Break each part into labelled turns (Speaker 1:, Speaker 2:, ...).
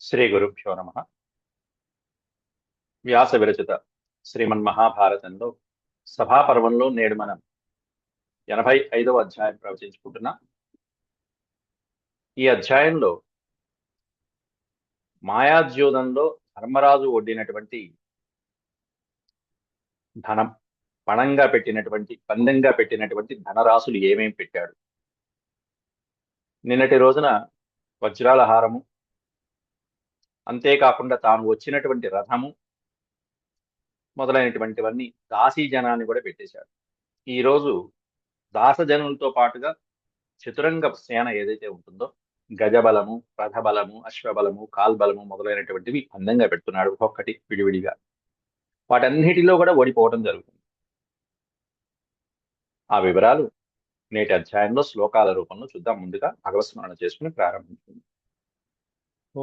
Speaker 1: శ్రీ గురుభ్యో నమ. వ్యాస విరచిత శ్రీమన్ మహాభారతంలో సభాపర్వంలో నేడు మనం ఎనభై ఐదవ అధ్యాయం ప్రవచించుకుంటున్నాం. ఈ అధ్యాయంలో మాయాద్యూతంలో ధర్మరాజు ఒడ్డినటువంటి ధనం పణంగా పెట్టినటువంటి పందెంగా పెట్టినటువంటి ధనరాశులు ఏమేమి పెట్టాడు? నిన్నటి రోజున వజ్రాల హారము అంతేకాకుండా తాను వచ్చినటువంటి రథము మొదలైనటువంటివన్నీ దాసీ జనాన్ని కూడా పెట్టేశాడు. ఈరోజు దాసజనులతో పాటుగా చతురంగ సేన ఏదైతే ఉంటుందో గజబలము రథబలము అశ్వబలము కాల్బలము మొదలైనటువంటివి అందంగా పెడుతున్నాడు ఒక్కొక్కటి విడివిడిగా. వాటన్నిటిలో కూడా ఓడిపోవడం జరుగుతుంది. ఆ వివరాలు నేటి అధ్యాయంలో శ్లోకాల రూపంలో చూద్దాం. ముందుగా భగవస్మరణ చేసుకుని ప్రారంభించింది ఓ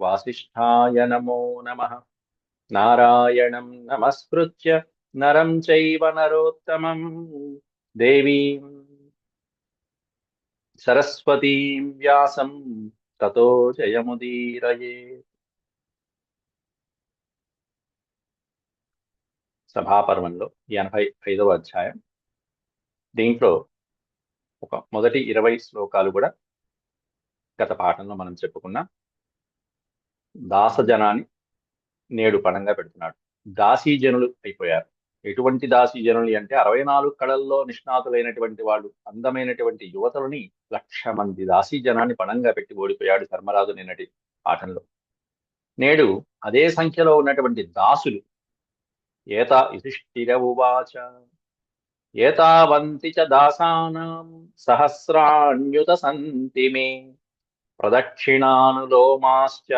Speaker 1: వాసిష్ఠాయ నమో నమ. నారాయణం నమస్కృత్య నరం చైవ నరోత్తమం. దేవీం సరస్వతీం వ్యాసం తతో జయముదీరయే. సభాపర్వంలో ఎనభై ఐదవ అధ్యాయం. దీంట్లో ఒక మొదటి ఇరవై శ్లోకాలు కూడా గత పాఠంలో మనం చెప్పుకున్నాం. దాసజనాన్ని నేడు పణంగా పెడుతున్నాడు. దాసీజనులు అయిపోయారు. ఎటువంటి దాసీజనులు అంటే అరవై నాలుగు కళల్లో నిష్ణాతులైనటువంటి వాళ్ళు అందమైనటువంటి యువతులని లక్ష మంది దాసీజనాన్ని పణంగా పెట్టి ఓడిపోయాడు ధర్మరాజు నిన్నటి పాఠంలో. నేడు అదే సంఖ్యలో ఉన్నటువంటి దాసులు ఏత యుధిష్ఠిర ఉవాచ ఏతావంతి చ దాసానాం సహస్రాణ్యుత సంతిమే. ప్రదక్షిణానులోమాశ్చ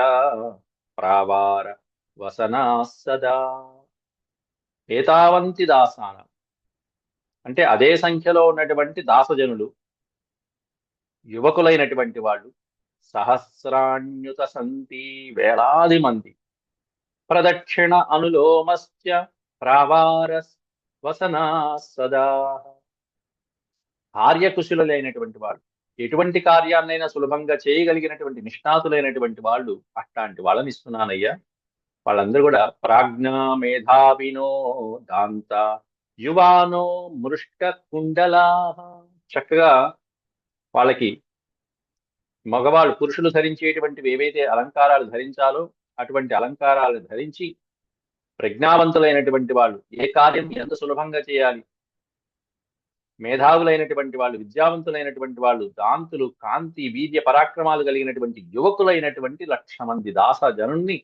Speaker 1: ప్రావార వసనా సదా. ఏతావంతి దాసాన. అంటే అదే సంఖ్యలో ఉన్నటువంటి దాసజనులు యువకులైనటువంటి వాళ్ళు సహస్రాణ్యుత సంతి వేలాది మంది. ప్రదక్షిణ అనులోమశ్చ ప్రావార వసనా సదా. ఆర్యకుశులైనటువంటి వాళ్ళు. ఎటువంటి కార్యాన్నైనా సులభంగా చేయగలిగినటువంటి నిష్ణాతులైనటువంటి వాళ్ళు అట్లాంటి వాళ్ళని ఇస్తున్నానయ్యా. వాళ్ళందరూ కూడా ప్రాజ్ఞ మేధావినో దాంత యువానో మృష్ట కుండలా. చక్కగా వాళ్ళకి మగవాళ్ళు పురుషులు ధరించేటువంటివి ఏవైతే అలంకారాలు ధరించాలో అటువంటి అలంకారాలు ధరించి ప్రజ్ఞావంతులైనటువంటి వాళ్ళు ఏ కార్యం ఎంత సులభంగా చేయాలి? మేధావులైనటువంటి వాళ్ళు విద్యావంతులైనటువంటి వాళ్ళు దాంతులు కాంతి వీర్య పరాక్రమాలు కలిగినటువంటి యువకులైనటువంటి లక్ష మంది దాస జనుణ్ణి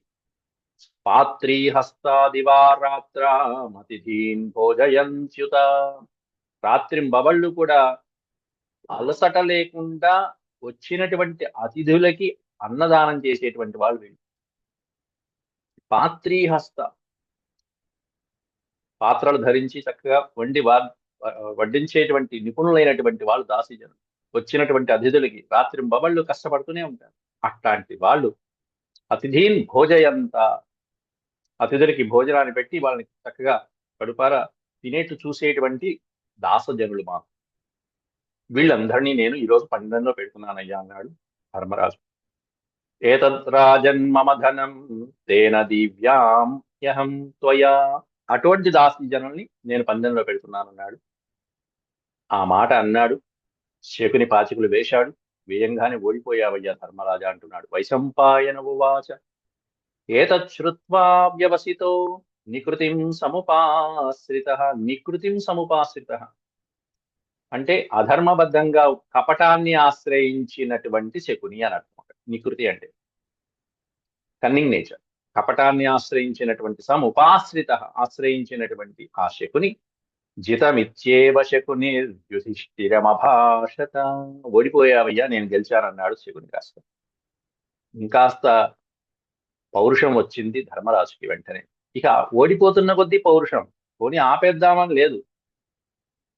Speaker 1: పాత్రీ హస్తాదివారాత్ర మతిథీన్ భోజయంత్యుత. రాత్రింబవళ్ళు కూడా అలసట లేకుండా వచ్చినటువంటి అతిథులకి అన్నదానం చేసేటువంటి వాళ్ళు వీళ్ళు. పాత్రీహస్త. పాత్రలు ధరించి చక్కగా వండి వడ్డించేటువంటి నిపుణులైనటువంటి వాళ్ళు దాసీజనులు వచ్చినటువంటి అతిథులకి రాత్రి బబళ్ళు కష్టపడుతూనే ఉంటారు. అట్లాంటి వాళ్ళు అతిథీన్ భోజయంత. అతిథులకి భోజనాన్ని పెట్టి వాళ్ళని చక్కగా కడుపార తినేట్టు చూసేటువంటి దాసజనులు మాకు. వీళ్ళందరినీ నేను ఈరోజు పండెంలో పెడుతున్నానయ్యా అన్నాడు ధర్మరాజు. ఏతద్రాజన్మమ ధనం తేన దివ్యాం యహం త్వయా. అటువంటి దాసి జనుల్ని నేను పందెంలో పెడుతున్నానన్నాడు ఆ మాట అన్నాడు. శకుని పాచికులు వేశాడు. వేయంగానే ఓడిపోయావయ్యా ధర్మరాజా అంటున్నాడు. వైశంపాయన ఉవాచ. ఏతశ్రుత్వా వ్యవసితో నికృతిం సముపాశ్రిత. నికృతిం సముపాశ్రిత. అంటే అధర్మబద్ధంగా కపటాన్ని ఆశ్రయించినటువంటి శకుని అని నికృతి అంటే కన్నింగ్ నేచర్ కపటాన్ని ఆశ్రయించినటువంటి సముపాశ్రిత ఆశ్రయించినటువంటి ఆ శకుని జితమిత్యేవ శకుని యుధిష్ఠిరమభాషత ఓడిపోయావయ్యా నేను గెలిచానన్నాడు శకుని కాస్త. ఇంకాస్త పౌరుషం వచ్చింది ధర్మరాజుకి వెంటనే. ఇక ఓడిపోతున్న కొద్దీ పౌరుషం. పోనీ ఆపేద్దామని లేదు.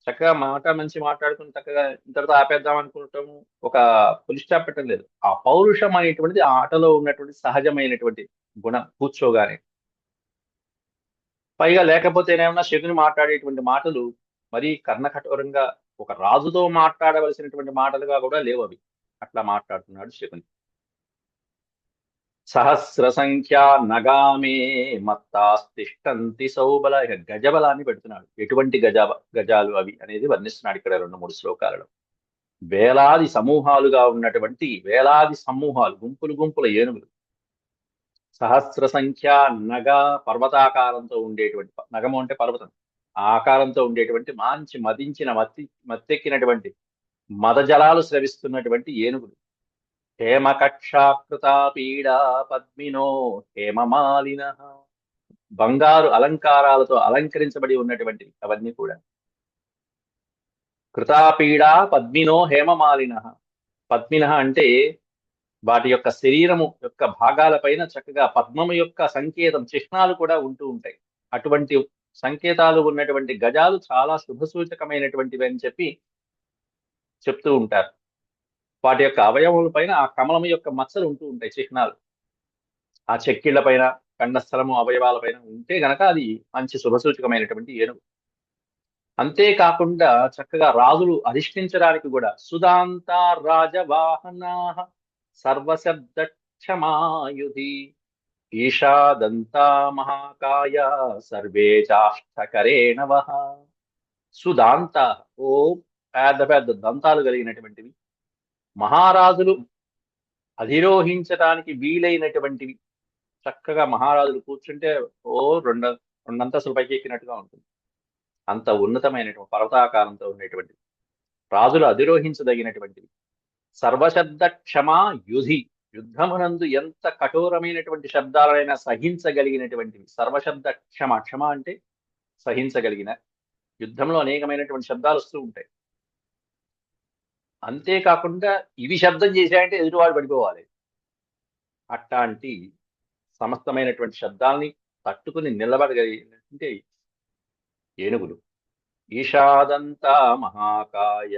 Speaker 1: చక్కగా మాట మంచి మాట్లాడుకుని చక్కగా ఇంతటితో ఆపేద్దాం అనుకుంటాము. ఒక పులి స్టాప్ పెట్టడం లేదు. ఆ పౌరుషం అనేటువంటిది ఆ ఆటలో ఉన్నటువంటి సహజమైనటువంటి గుణం కూర్చోగానే. పైగా లేకపోతేనేమన్నా శకుని మాట్లాడేటువంటి మాటలు మరీ కర్ణకఠోరంగా ఒక రాజుతో మాట్లాడవలసినటువంటి మాటలుగా కూడా లేవు అవి. అట్లా మాట్లాడుతున్నాడు శకుని. సహస్ర సంఖ్య నగామే మత్తాస్తిష్టంతి సౌబల ఇక గజబలాన్ని పెడుతున్నాడు. ఎటువంటి గజ గజాలు అవి అనేది వర్ణిస్తున్నాడు ఇక్కడ రెండు మూడు శ్లోకాలలో. వేలాది సమూహాలుగా ఉన్నటువంటి వేలాది సమూహాలు గుంపులు గుంపుల ఏనుగులు. సహస్ర సంఖ్య నగ పర్వతాకారంతో ఉండేటువంటి నగము అంటే పర్వతం. ఆ ఆకారంతో ఉండేటువంటి మంచి మదించిన మత్తి మత్తెక్కినటువంటి మదజలాలు స్రవిస్తున్నటువంటి ఏనుగులు. హేమకక్షాకృత పీడా పద్మినో హేమమాలిన. బంగారు అలంకారాలతో అలంకరించబడి ఉన్నటువంటివి అవన్నీ కూడా. కృతాపీడా పద్మినో హేమమాలిన. పద్మిన అంటే వాటి యొక్క శరీరము యొక్క భాగాలపైన చక్కగా పద్మము యొక్క సంకేతం చిహ్నాలు కూడా ఉంటూ ఉంటాయి. అటువంటి సంకేతాలు ఉన్నటువంటి గజాలు చాలా శుభసూచకమైనటువంటివి అని చెప్పి చెప్తూ ఉంటారు. వాటి యొక్క అవయవముల పైన ఆ కమలం యొక్క మచ్చలు ఉంటూ ఉంటాయి చిహ్నాలు. ఆ చెక్కిళ్ళ పైన కండస్థలము అవయవాల పైన ఉంటే గనక అది మంచి శుభసూచకమైనటువంటి ఏనుగు. అంతేకాకుండా చక్కగా రాజులు అధిష్ఠించడానికి కూడా సుదాంత రాజవాహనా సర్వశబ్దక్షమాయుధి ఈషాదంతా మహాకాయ సర్వే వహ సుదాంత ఓ పెద్ద పెద్ద దంతాలు కలిగినటువంటివి. మహారాజులు అధిరోహించడానికి వీలైనటువంటివి. చక్కగా మహారాజులు కూర్చుంటే ఓ రెండు రెండంతస్తులు పైకి ఎక్కినట్టుగా ఉంటుంది. అంత ఉన్నతమైనటువంటి పర్వతాకారంతో ఉండేటువంటివి రాజులు అధిరోహించదగినటువంటివి. సర్వశబ్ద క్షమా యుధి. యుద్ధమునందు ఎంత కఠోరమైనటువంటి శబ్దాలైనా సహించగలిగినటువంటివి. సర్వశబ్ద క్షమ క్షమ అంటే సహించగలిగిన. యుద్ధంలో అనేకమైనటువంటి శబ్దాలు వస్తూ ఉంటాయి. అంతేకాకుండా ఇవి శబ్దం చేశాయంటే ఎదుటివాడు పడిపోవాలి. అట్లాంటి సమస్తమైనటువంటి శబ్దాల్ని తట్టుకుని నిలబడగలిగినటువంటి ఏనుగులు. ఈషాదంతా మహాకాయ.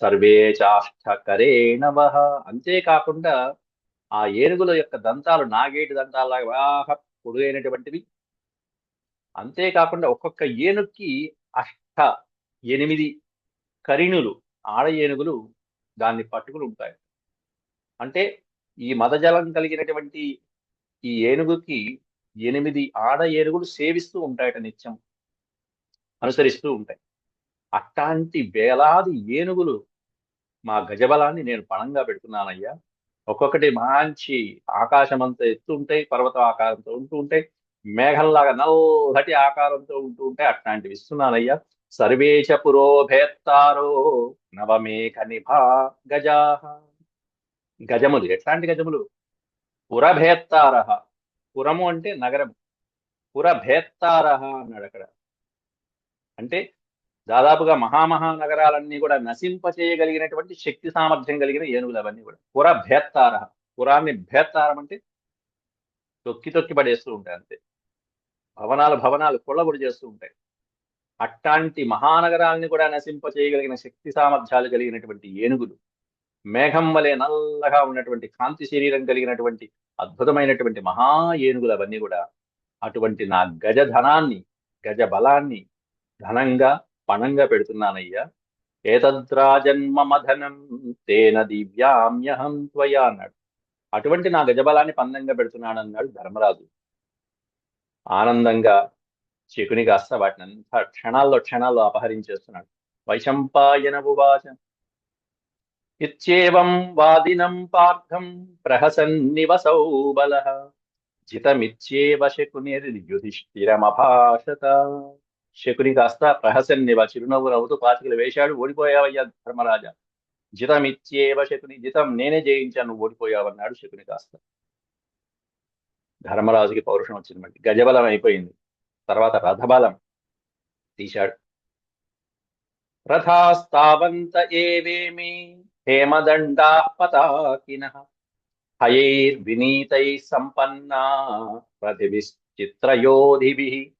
Speaker 1: సర్వే చాష్టకరేణవ అంతేకాకుండా ఆ ఏనుగుల యొక్క దంతాలు నాగేటి దంతాలలాగా బాగా పొడుగైనటువంటివి. అంతేకాకుండా ఒక్కొక్క ఏనుగుకి అష్ట ఎనిమిది కరిణులు ఆడ ఏనుగులు దాన్ని పట్టుకుని ఉంటాయి. అంటే ఈ మదజలం కలిగినటువంటి ఈ ఏనుగుకి ఎనిమిది ఆడ ఏనుగులు సేవిస్తూ ఉంటాయట నిత్యం. అనుసరిస్తూ ఉంటాయి. అట్లాంటి వేలాది ఏనుగులు మా గజబలాన్ని నేను పణంగా పెడుతున్నానయ్యా. ఒక్కొక్కటి మంచి ఆకాశం అంతా ఎత్తు ఉంటాయి పర్వత ఆకారంతో ఉంటూ ఉంటాయి మేఘంలాగా నల్లటి ఆకారంతో ఉంటూ ఉంటాయి అట్లాంటివి ఇస్తున్నానయ్యా. సర్వేచ పురోభేత్తారో నవమేఘ నిభా గజా. గజములు ఎట్లాంటి గజములు? పురభేత్తార. పురము అంటే నగరం పురభేత్తార అన్నాడు అక్కడ అంటే దాదాపుగా మహామహా నగరాలన్నీ కూడా నశింపచేయగలిగినటువంటి శక్తి సామర్థ్యం కలిగిన ఏనుగులు అవన్నీ కూడా. పుర భేత్తార పురాన్ని భేత్తారం అంటే తొక్కి తొక్కి పడేస్తూ ఉంటాయి అంతే. భవనాలు భవనాలు కొల్లగొడి చేస్తూ ఉంటాయి. అట్లాంటి మహానగరాల్ని కూడా నశింపచేయగలిగిన శక్తి సామర్థ్యాలు కలిగినటువంటి ఏనుగులు మేఘం వలె నల్లగా ఉన్నటువంటి కాంతి శరీరం కలిగినటువంటి అద్భుతమైనటువంటి మహా ఏనుగులు అవన్నీ కూడా అటువంటి నా గజ ధనాన్ని గజ బలాన్ని ధనంగా పణంగా పెడుతున్నానయ్యా. ఏతద్రాజన్మమధనం తేన దివ్యామ్యహం త్వయా అన్నాడు. అటువంటి నా గజబలాన్ని పందంగా పెడుతున్నాడన్నాడు ధర్మరాజు. ఆనందంగా శకుని కాస్త వాటిని అంతా క్షణాల్లో క్షణాల్లో అపహరించేస్తున్నాడు. వైశంపాయన ఉవాచ. ఇత్యేవం వాదినం పార్థం ప్రహసన్నివసౌ బల. జితమిచ్చేవ శకునిర్యుధిష్ఠిరమభాషత. శకుని కాస్త ప్రహసన్నివ చిరునవ్వు నవ్వుతూ పాచికలు వేశాడు. ఓడిపోయావయ్యా ధర్మరాజా. జితమిచ్చేవ శకుని జితం నేనే జయించాను ఓడిపోయావన్నాడు శకుని కాస్త. ధర్మరాజుకి పౌరుషం వచ్చింది గజబలం అయిపోయింది. తర్వాత రథబలం తీశాడు. రథాస్తావంత ఏవేమి? హేమదండా పతాకిన హయైర్వినీతై సంపన్నా ప్రతిభిశ్చిత్రయోధిభి.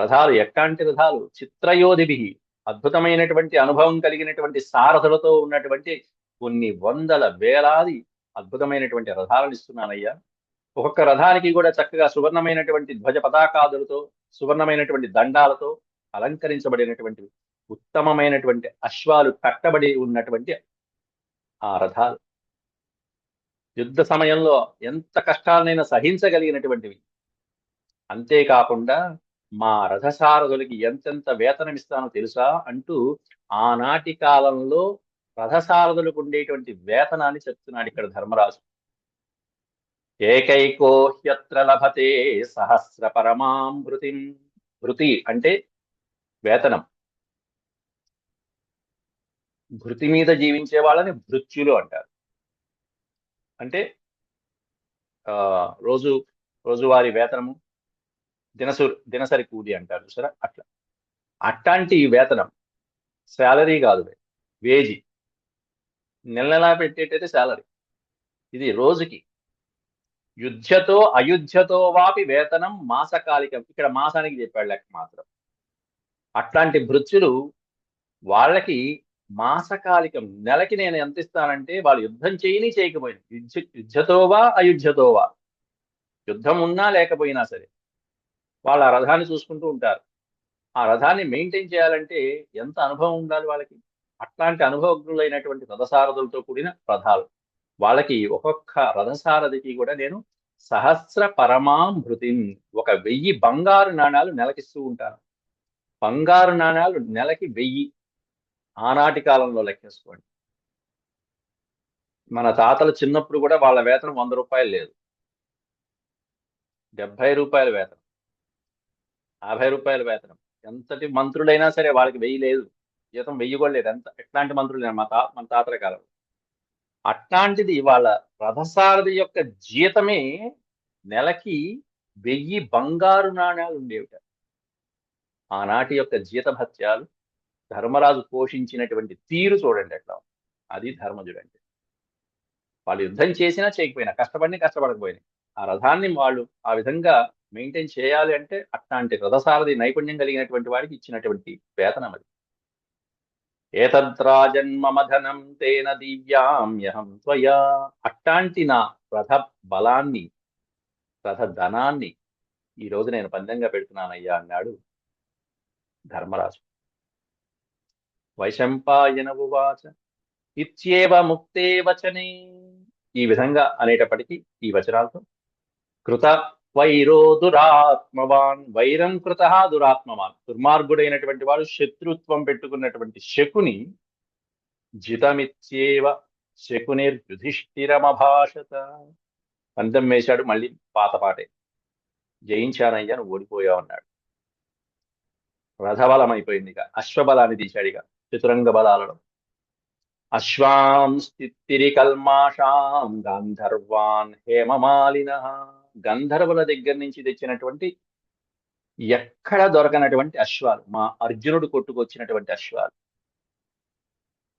Speaker 1: రథాలు ఎట్లాంటి రథాలు చిత్రయోధిభి అద్భుతమైనటువంటి అనుభవం కలిగినటువంటి సారథులతో ఉన్నటువంటి కొన్ని వందల వేలాది అద్భుతమైనటువంటి రథాలను ఇస్తున్నానయ్యా. ఒక్కొక్క రథానికి కూడా చక్కగా సువర్ణమైనటువంటి ధ్వజ పతాకాదులతో సువర్ణమైనటువంటి దండాలతో అలంకరించబడినటువంటి ఉత్తమమైనటువంటి అశ్వాలు కట్టబడి ఉన్నటువంటి ఆ రథాలు. యుద్ధ సమయంలో ఎంత కష్టాలనైనా సహించగలిగినటువంటివి. అంతేకాకుండా మా రథసారథులకి ఎంతెంత వేతనం ఇస్తానో తెలుసా అంటూ ఆనాటి కాలంలో రథసారథులకు ఉండేటువంటి వేతనాన్ని చెప్తున్నాడు ఇక్కడ ధర్మరాజు. ఏకైకో హ్యత్ర లభతే సహస్ర పరమాం భృతిం భృతి అంటే వేతనం. భృతి మీద జీవించే వాళ్ళని భృత్యులు అంటారు. అంటే ఆ రోజు రోజువారీ వేతనము దినసు దినసరి కూలి అంటారు చూసారా? అట్లా. అట్లాంటి వేతనం శాలరీ కాదు వేజీ. నెల నెలా పెట్టేటైతే శాలరీ. ఇది రోజుకి. యుద్ధతో అయుద్ధతో వాపి వేతనం మాసకాలికం ఇక్కడ మాసానికి చెప్పాడు లెక్క మాత్రం. అట్లాంటి భృత్యులు వాళ్ళకి మాసకాలికం నెలకి నేను ఎంత ఇస్తానంటే వాళ్ళు యుద్ధం చేయని చేయకపోయినా. యుద్ధ యుద్ధతోవా అయుద్ధతోవా యుద్ధం ఉన్నా లేకపోయినా సరే. వాళ్ళు ఆ రథాన్ని చూసుకుంటూ ఉంటారు. ఆ రథాన్ని మెయింటైన్ చేయాలంటే ఎంత అనుభవం ఉండాలి వాళ్ళకి? అట్లాంటి అనుభవజ్ఞులైనటువంటి రథసారథులతో కూడిన రథాలు. వాళ్ళకి ఒక్కొక్క రథసారథికి కూడా నేను సహస్ర పరమాం ఒక వెయ్యి బంగారు నాణాలు నెలకిస్తూ ఉంటాను. బంగారు నాణాలు నెలకి వెయ్యి. ఆనాటి కాలంలో లెక్కేసుకోండి. మన తాతలు చిన్నప్పుడు కూడా వాళ్ళ వేతనం వంద రూపాయలు లేదు. డెబ్బై రూపాయల వేతనం. యాభై రూపాయల వేతనం. ఎంతటి మంత్రులైనా సరే వాళ్ళకి వెయ్యి లేదు. జీతం వెయ్యి కూడా లేదు. ఎంత ఎట్లాంటి మంత్రులు మా తా మన తాతల కాలం అట్లాంటిది వాళ్ళ రథసారథి యొక్క జీతమే నెలకి వెయ్యి బంగారు నాణ్యాలు ఉండేవిట. ఆనాటి యొక్క జీతభత్యాలు ధర్మరాజు పోషించినటువంటి తీరు చూడండి ఎట్లా అది ధర్మజుడు అంటే వాళ్ళు యుద్ధం చేసినా చేయకపోయినా కష్టపడినా కష్టపడకపోయినా ఆ రథాన్ని వాళ్ళు ఆ విధంగా మెయింటైన్ చేయాలి అంటే అట్లాంటి రథసారథి నైపుణ్యం కలిగినటువంటి వాడికి ఇచ్చినటువంటి వేతనం అది. ఏతద్రాజన్మమధనం తేన దివ్యామ్యహం త్వయా. అట్లాంటి నా రథ బలాన్ని రథ ధనాన్ని ఈ రోజు నేను పందెంగా పెడుతున్నానయ్యా అన్నాడు ధర్మరాజు. వైశంపాయన ఉవాచ. ఇత్యేవ ముక్తే వచనే. ఈ విధంగా అనేటప్పటికీ ఈ వచనాలతో కృత వైరో దురాత్మవాన్ వైరం కృత దురాత్మవాన్. దుర్మార్గుడైనటువంటి వాడు శత్రుత్వం పెట్టుకున్నటువంటి శకుని జితమిత్యేవ శకునిర్ యుధిష్ఠిరమభాషత పందెం వేశాడు మళ్ళీ పాత పాటే. జయించానయ్యా నువ్వు ఓడిపోయావు అన్నాడు. రథబలం అయిపోయింది ఇక అశ్వబలాన్ని తీశాడు ఇక చతురంగ బలాలలో అశ్వాం స్థితిరి కల్మాషాం గాంధర్వాన్ హేమమాలిన. గంధర్వుల దగ్గర నుంచి తెచ్చినటువంటి ఎక్కడ దొరకనటువంటి అశ్వాలు మా అర్జునుడు కొట్టుకొచ్చినటువంటి అశ్వాలు.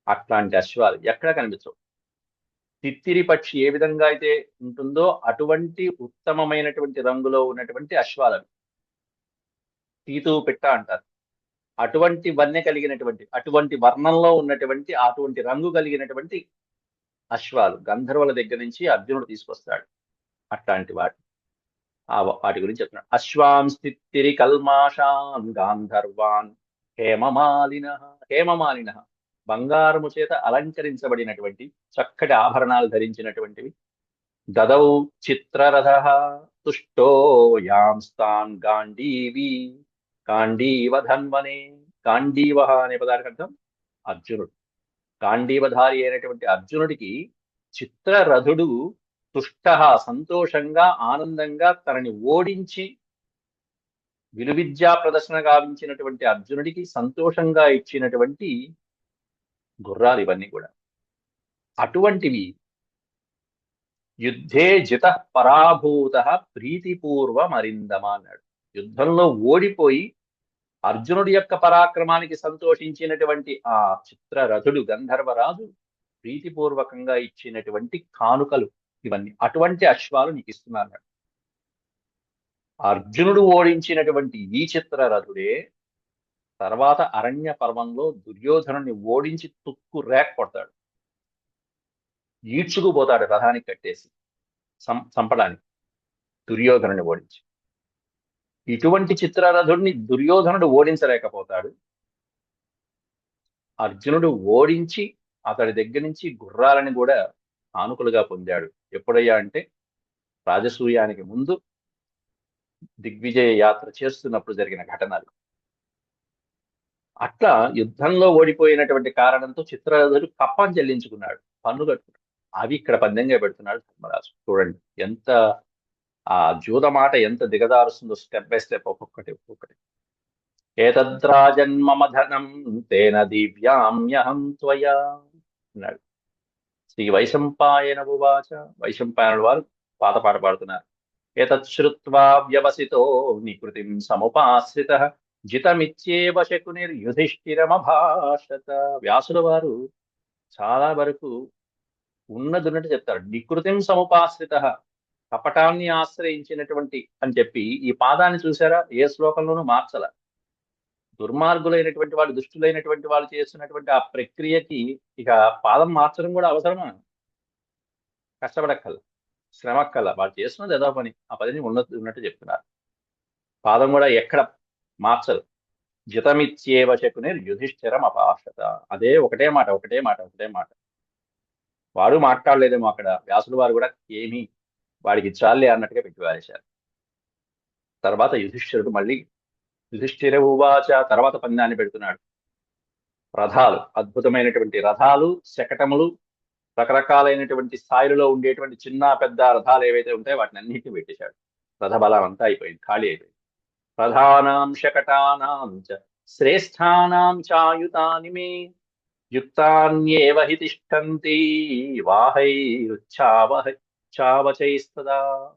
Speaker 1: అట్లాంటి అశ్వాలు ఎక్కడ కనిపించవు. తిత్తిరి పక్షి ఏ విధంగా అయితే ఉంటుందో అటువంటి ఉత్తమమైనటువంటి రంగులో ఉన్నటువంటి అశ్వాలు తీతూ పెట్ట అంటారు. అటువంటి వన్నె కలిగినటువంటి అటువంటి వర్ణంలో ఉన్నటువంటి అటువంటి రంగు కలిగినటువంటి అశ్వాలు గంధర్వుల దగ్గర నుంచి అర్జునుడు తీసుకొస్తాడు. అట్లాంటి వాటి వాటి గురించి చెప్తున్నాడు అశ్వాం స్థితిరి కల్మాషాన్ గాంధర్వాన్ హేమమాలిన హేమమాలిన. బంగారము చేత అలంకరించబడినటువంటి చక్కటి ఆభరణాలు ధరించినటువంటివి. దదౌ చిత్రరథ తుష్టో యాంస్తాన్ గాంధీవి కాండీవ ధన్వనే కాండీవ అనే పదానికి అర్థం అర్జునుడు. కాండీవధారి అయినటువంటి అర్జునుడికి చిత్రరథుడు తుష్ట సంతోషంగా ఆనందంగా తనని ఓడించి విలువిద్యా ప్రదర్శన గావించినటువంటి అర్జునుడికి సంతోషంగా ఇచ్చినటువంటి గుర్రాలు ఇవన్నీ కూడా. అటువంటివి యుద్ధే జిత పరాభూత ప్రీతిపూర్వ మరిందమ అన్నాడు. యుద్ధంలో ఓడిపోయి అర్జునుడి యొక్క పరాక్రమానికి సంతోషించినటువంటి ఆ చిత్రరథుడు గంధర్వరాజు ప్రీతిపూర్వకంగా ఇచ్చినటువంటి కానుకలు ఇవన్నీ. అటువంటి అశ్వాలు నీకు ఇస్తున్నాను. అర్జునుడు ఓడించినటువంటి ఈ చిత్రరథుడే తర్వాత అరణ్య పర్వంలో దుర్యోధనుని ఓడించి తుక్కు రేక్ కొడతాడు. ఈడ్చుకుపోతాడు రథానికి కట్టేసి సం చంపడానికి దుర్యోధనుని ఓడించి. ఇటువంటి చిత్రరథుడిని దుర్యోధనుడు ఓడించలేకపోతాడు. అర్జునుడు ఓడించి అతడి దగ్గర నుంచి గుర్రాలని కూడా ఆనుకులుగా పొందాడు. ఎప్పుడయ్యా అంటే రాజసూయానికి ముందు దిగ్విజయ యాత్ర చేస్తున్నప్పుడు జరిగిన ఘటనలు. అట్లా యుద్ధంలో ఓడిపోయినటువంటి కారణంతో చిత్రరథుడు కప్పం చెల్లించుకున్నాడు పన్ను కట్టుకున్నాడు. అవి ఇక్కడ పందెంగా పెడుతున్నాడు ధర్మరాజు. చూడండి ఎంత ఆ జూద మాట ఎంత దిగదారుస్తుందో స్టెప్ బై స్టెప్ ఒక్కొక్కటి ఒక్కొక్కటి. ఏతద్రాజన్మమ ధనం తేన దివ్యామ్యహం త్వయా అన్నాడు. శ్రీ వైశంపాయన ఉవాచ వైశంపాయనుడు వారు పాత పాట పాడుతున్నారు. ఏతత్ శ్రుత్వా వ్యవసితో నికృతిం సముపాశ్రిత జితమిచ్చేవ శకునిర్యుధిష్ఠిరమభాషత వ్యాసుల వారు చాలా వరకు ఉన్నదున్నట్టు చెప్తారు. నికృతిం సముపాశ్రిత కపటాన్ని ఆశ్రయించినటువంటి అని చెప్పి ఈ పాదాన్ని చూసారా? ఏ శ్లోకంలోనూ మార్చల. దుర్మార్గులైనటువంటి వాళ్ళు దుష్టులైనటువంటి వాళ్ళు చేస్తున్నటువంటి ఆ ప్రక్రియకి ఇక పాదం మార్చడం కూడా అవసరమా? కష్టపడక్కల శ్రమక్కల వాళ్ళు చేస్తున్నది ఏదో పని. ఆ పదిని ఉన్నట్టు ఉన్నట్టు చెప్తున్నారు. పాదం కూడా ఎక్కడ మార్చదు జితమిచ్చేవ శకుని యుధిష్ఠిరం అపాషత అదే ఒకటే మాట ఒకటే మాట ఒకటే మాట. వాడు మాట్లాడలేదేమో అక్కడ. వ్యాసులు వారు కూడా ఏమీ వాడికి చాలే అన్నట్టుగా పెట్టి వారేశారు. తర్వాత యుధిష్ఠిరుడు మళ్ళీ యుధిష్ఠిర ఉవాచ తర్వాత పందాన్ని పెడుతున్నాడు. రథాలు అద్భుతమైనటువంటి రథాలు శకటములు రకరకాలైనటువంటి స్థాయిలో ఉండేటువంటి చిన్న పెద్ద రథాలు ఏవైతే ఉంటాయో వాటిని అన్నింటినీ పెట్టేశాడు. రథ బలం అంతా అయిపోయింది ఖాళీ అయిపోయింది. ప్రధానాం శకటానాం చ శ్రేష్టానాం చాయుతాని మే యుక్తాన్యేవ హి తిష్టంతి వాహైరుచ్చావహ ఉచ్చావచైస్తదా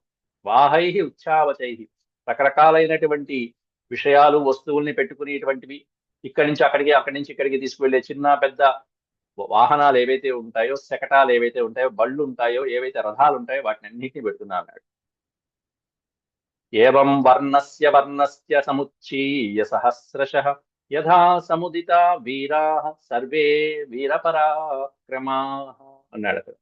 Speaker 1: వాహై ఉచ్చావచై రకరకాలైనటువంటి విషయాలు వస్తువుల్ని పెట్టుకునేటువంటివి ఇక్కడి నుంచి అక్కడికి అక్కడి నుంచి ఇక్కడికి తీసుకువెళ్ళే చిన్న పెద్ద వాహనాలు ఏవైతే ఉంటాయో శకటాలు ఏవైతే ఉంటాయో బళ్ళు ఉంటాయో ఏవైతే రథాలు ఉంటాయో వాటిని అన్నింటినీ పెడుతున్నాడు ఏవం వర్ణస్య వర్ణస్య సముచ్చీయ సహస్రశ యథా సముదిత వీరా సర్వే వీరపరాక్రమా అన్నాడు అక్కడ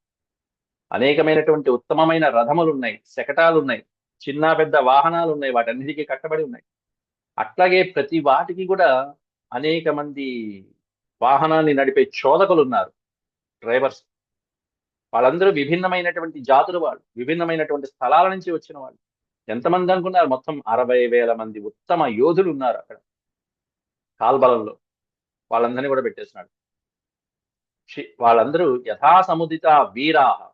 Speaker 1: అనేకమైనటువంటి ఉత్తమమైన రథములు ఉన్నాయి శకటాలు ఉన్నాయి చిన్న పెద్ద వాహనాలు ఉన్నాయి వాటన్నిటికీ కట్టబడి ఉన్నాయి. అట్లాగే ప్రతి వాటికి కూడా అనేక మంది వాహనాన్ని నడిపే చోదకులు ఉన్నారు డ్రైవర్స్. వాళ్ళందరూ విభిన్నమైనటువంటి జాతులు వాళ్ళు విభిన్నమైనటువంటి స్థలాల నుంచి వచ్చిన వాళ్ళు. ఎంతమంది అనుకున్నారు? మొత్తం అరవై వేల మంది ఉత్తమ యోధులు ఉన్నారు అక్కడ. కాల్బలంలో. వాళ్ళందరినీ కూడా పెట్టేసినాడు. వాళ్ళందరూ యథాసముదిత వీరా.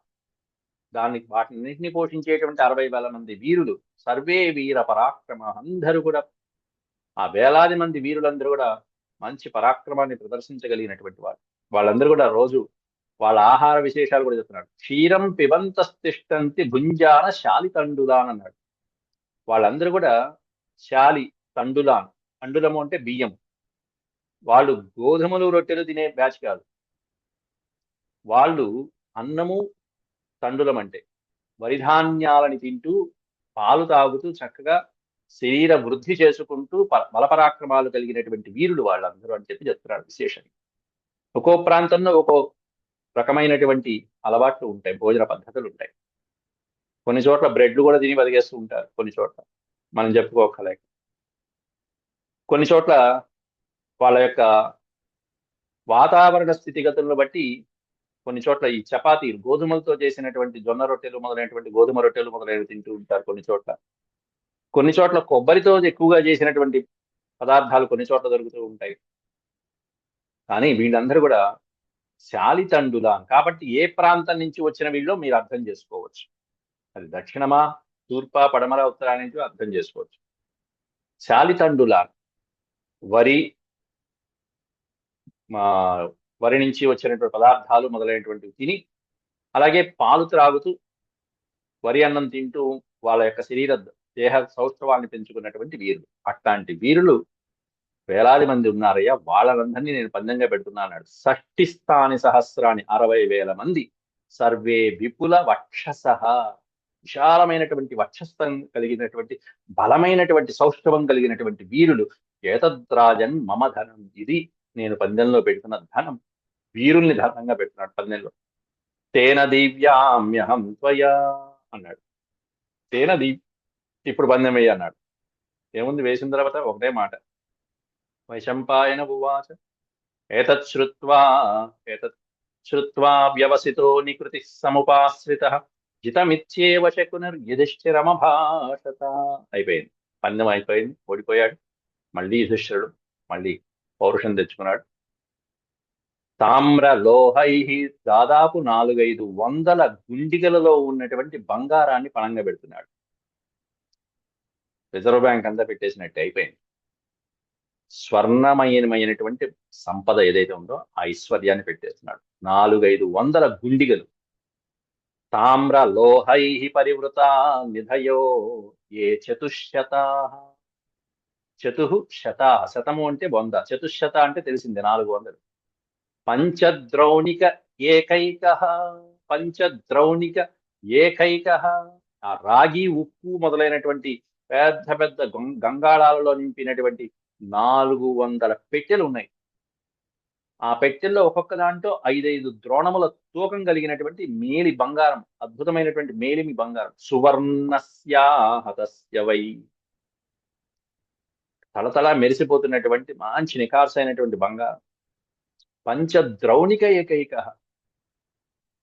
Speaker 1: దాన్ని వాటిన్నింటినీ పోషించేటువంటి అరవై వేల మంది వీరులు. సర్వే వీర పరాక్రమ. అందరూ కూడా ఆ వేలాది మంది వీరులందరూ కూడా మంచి పరాక్రమాన్ని ప్రదర్శించగలిగినటువంటి వాళ్ళు వాళ్ళందరూ కూడా రోజు వాళ్ళ ఆహార విశేషాలు కూడా చెప్తున్నాడు క్షీరం పిబంతస్తిష్టంతి భుంజాన శాలి తండులాన్ అన్నాడు. వాళ్ళందరూ కూడా శాలి తండులాన్ తండులము అంటే బియ్యం వాళ్ళు గోధుమలు రొట్టెలు తినే బ్యాచ్ కాదు. వాళ్ళు అన్నము తండులం అంటే వరిధాన్యాలని తింటూ పాలు తాగుతూ చక్కగా శరీర వృద్ధి చేసుకుంటూ బలపరాక్రమాలు కలిగినటువంటి వీరులు వాళ్ళందరూ అని చెప్పి చెప్తున్నాడు విశేషంగా ఒక్కో ప్రాంతంలో ఒక్కో రకమైనటువంటి అలవాట్లు ఉంటాయి భోజన పద్ధతులు ఉంటాయి. కొన్ని చోట్ల బ్రెడ్ కూడా తిని బతికేస్తూ ఉంటారు కొన్ని చోట్ల. మనం చెప్పుకోకలేక కొన్ని చోట్ల వాళ్ళ యొక్క వాతావరణ స్థితిగతులను బట్టి కొన్ని చోట్ల ఈ చపాతీలు గోధుమలతో చేసినటువంటి జొన్న రొట్టెలు మొదలైనటువంటి గోధుమ రొట్టెలు మొదలైనవి తింటూ ఉంటారు కొన్ని చోట్ల. కొన్ని చోట్ల కొబ్బరితో ఎక్కువగా చేసినటువంటి పదార్థాలు కొన్ని చోట్ల దొరుకుతూ ఉంటాయి. కానీ వీళ్ళందరూ కూడా శాలితండులా. కాబట్టి ఏ ప్రాంతం నుంచి వచ్చిన వీళ్ళో మీరు అర్థం చేసుకోవచ్చు. అది దక్షిణమా తూర్పా పడమర ఉత్తరా నుంచి అర్థం చేసుకోవచ్చు. శాలితండులా. వరి మా వరి నుంచి వచ్చినటువంటి పదార్థాలు మొదలైనటువంటివి తిని అలాగే పాలు త్రాగుతూ వరి అన్నం తింటూ వాళ్ళ యొక్క శరీర దేహ సౌష్ఠవాన్ని పెంచుకున్నటువంటి వీరులు. అట్లాంటి వీరులు వేలాది మంది ఉన్నారయ్యా. వాళ్ళనందరినీ నేను పందెంగా పెడుతున్నా అన్నాడు. షష్ఠిస్థాని సహస్రాన్ని అరవై వేల మంది సర్వే విపుల వక్షస విశాలమైనటువంటి వక్షస్థం కలిగినటువంటి బలమైనటువంటి సౌష్ఠవం కలిగినటువంటి వీరులు. ఏతద్రాజన్ మమ ధనం. ఇది నేను పందెంలో పెడుతున్న ధనం. వీరుల్ని ధనంగా పెడుతున్నాడు పందెంలో. తేన దివ్యామ్యహం త్వయా అన్నాడు. తేన దీ ఇప్పుడు పందెం వేయి అన్నాడు. ఏముంది? వేసిన తర్వాత ఒకటే మాట. వైశంపాయన ఉవాచ ఏతత్ శ్రుత్వా ఏతత్ శ్రుత్వా వ్యవసితో నికృతి సముపాశ్రిత జితమిత్యేవ శకునర్ యుధిష్ఠిరమభాషత అయిపోయింది. పందెం అయిపోయింది. ఓడిపోయాడు. మళ్ళీ యుధిష్ఠిరుడు మళ్ళీ పౌరుషం తెచ్చుకున్నాడు. తామ్ర లోహై దాదాపు నాలుగైదు వందల గుండిగలలో ఉన్నటువంటి బంగారాన్ని పణంగా పెడుతున్నాడు. రిజర్వ్ బ్యాంక్ అంతా పెట్టేసినట్టు అయిపోయింది. స్వర్ణమయమైనటువంటి సంపద ఏదైతే ఉందో ఆ ఐశ్వర్యాన్ని పెట్టేస్తున్నాడు. నాలుగైదు వందల గుండిగలు. తామ్ర లోహై పరివృత నిధయో ఏ చతుశత చతు శత శతము అంటే వంద. చతుశత అంటే తెలిసింది నాలుగు వందలు. పంచద్రౌణిక ఏకైక. పంచద్రౌణిక ఏకైక. ఆ రాగి ఉప్పు మొదలైనటువంటి పెద్ద పెద్ద గం- గంగాళాలలో నింపినటువంటి నాలుగు వందల పెట్టెలు ఉన్నాయి. ఆ పెట్టెల్లో ఒక్కొక్క దాంట్లో ఐదైదు ద్రోణముల తూకం కలిగినటువంటి మేలి బంగారం అద్భుతమైనటువంటి మేలిమి బంగారం. సువర్ణస్యాహతస్య వై. తలతలా మెరిసిపోతున్నటువంటి మంచి నికార్సైనటువంటి బంగారం. పంచద్రౌణిక ఏకైక.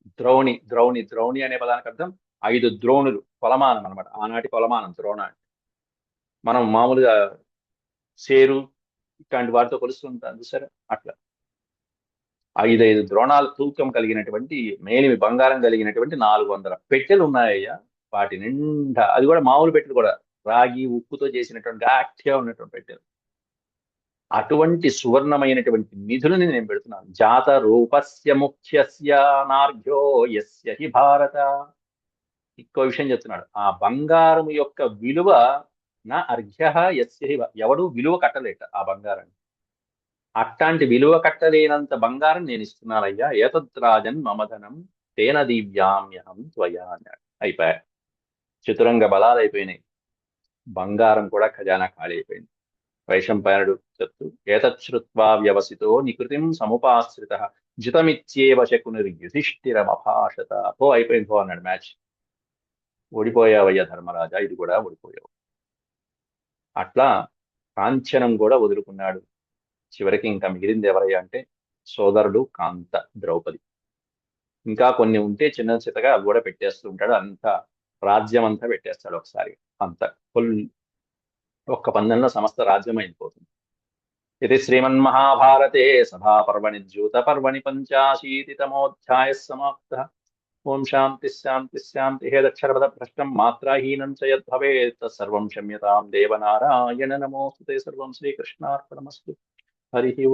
Speaker 1: ద్రౌణి ద్రౌణి ద్రౌణి అనే పదానికి అర్థం ఐదు ద్రోణులు కొలమానం అన్నమాట. ఆనాటి కొలమానం ద్రోణ అంటే. మనం మామూలుగా సేరు ఇట్లాంటి వాటితో కొలుస్తుంటాం చూసారా అట్లా. ఐదైదు ద్రోణాలు తూకం కలిగినటువంటి మేలిమి బంగారం కలిగినటువంటి నాలుగు వందల పెట్టెలు ఉన్నాయ్యా. వాటి నిండా అది కూడా మామూలు పెట్టెలు కూడా రాగి ఉప్పుతో చేసినటువంటి గట్టిగా ఉన్నటువంటి పెట్టెలు. అటువంటి సువర్ణమైనటువంటి నిధులని నేను పెడుతున్నాను. జాత రూపస్య ముఖ్యస్య నార్ఘ్యో యస్య హి భారత. ఇంకో విషయం చెప్తున్నాడు. ఆ బంగారం యొక్క విలువ నా అర్ఘ్య యస్య ఎవడు విలువ కట్టలేట ఆ బంగారాన్ని. అట్లాంటి విలువ కట్టలేనంత బంగారం నేను ఇస్తున్నానయ్యా. ఏతద్రాజన్ మమధనం తేన దివ్యామ్యహం త్వయా అన్నాడు. అయిపోయా చతురంగ బలాలు అయిపోయినాయి. బంగారం కూడా ఖజానా ఖాళీ అయిపోయింది. వైశంపాయనుడు చెప్తూ ఏతశ్రుత్వా వ్యవసితో నికృతిం సముపాశ్రిత జితమిత్యేవ శకునిర్ యుధిష్ఠిరమభాషత. పో అయిపోయింది పో అన్నాడు మ్యాచ్. ఓడిపోయావయ్యా ధర్మరాజా ఇది కూడా ఓడిపోయావు. అట్లా కాంచనం కూడా వదులుకున్నాడు. చివరికి ఇంకా మిగిలింది ఎవరయ్యా అంటే సోదరుడు కాంత ద్రౌపది. ఇంకా కొన్ని ఉంటే చిన్న చితగా అవి కూడా పెట్టేస్తూ ఉంటాడు. అంత రాజ్యం అంతా పెట్టేస్తాడు ఒకసారి. అంత ఫుల్ ఒక్క పందెంలో సమస్త రాజ్యం అయిపోతుంది. ఇది శ్రీమన్ మహాభారతే సభాపర్వణి పంచాశీతి పంచాశీతితమోధ్యాయ సమాప్త. ఓం శాంతి శాంతి శాంతి హేదక్షరపద భ్రష్టం మాత్రాహీనం చ యద్భవేత్ సర్వం క్షమ్యతాం దేవనారాయణ నమోస్తుతే సర్వం శ్రీకృష్ణార్పణమస్తు హరి ఓం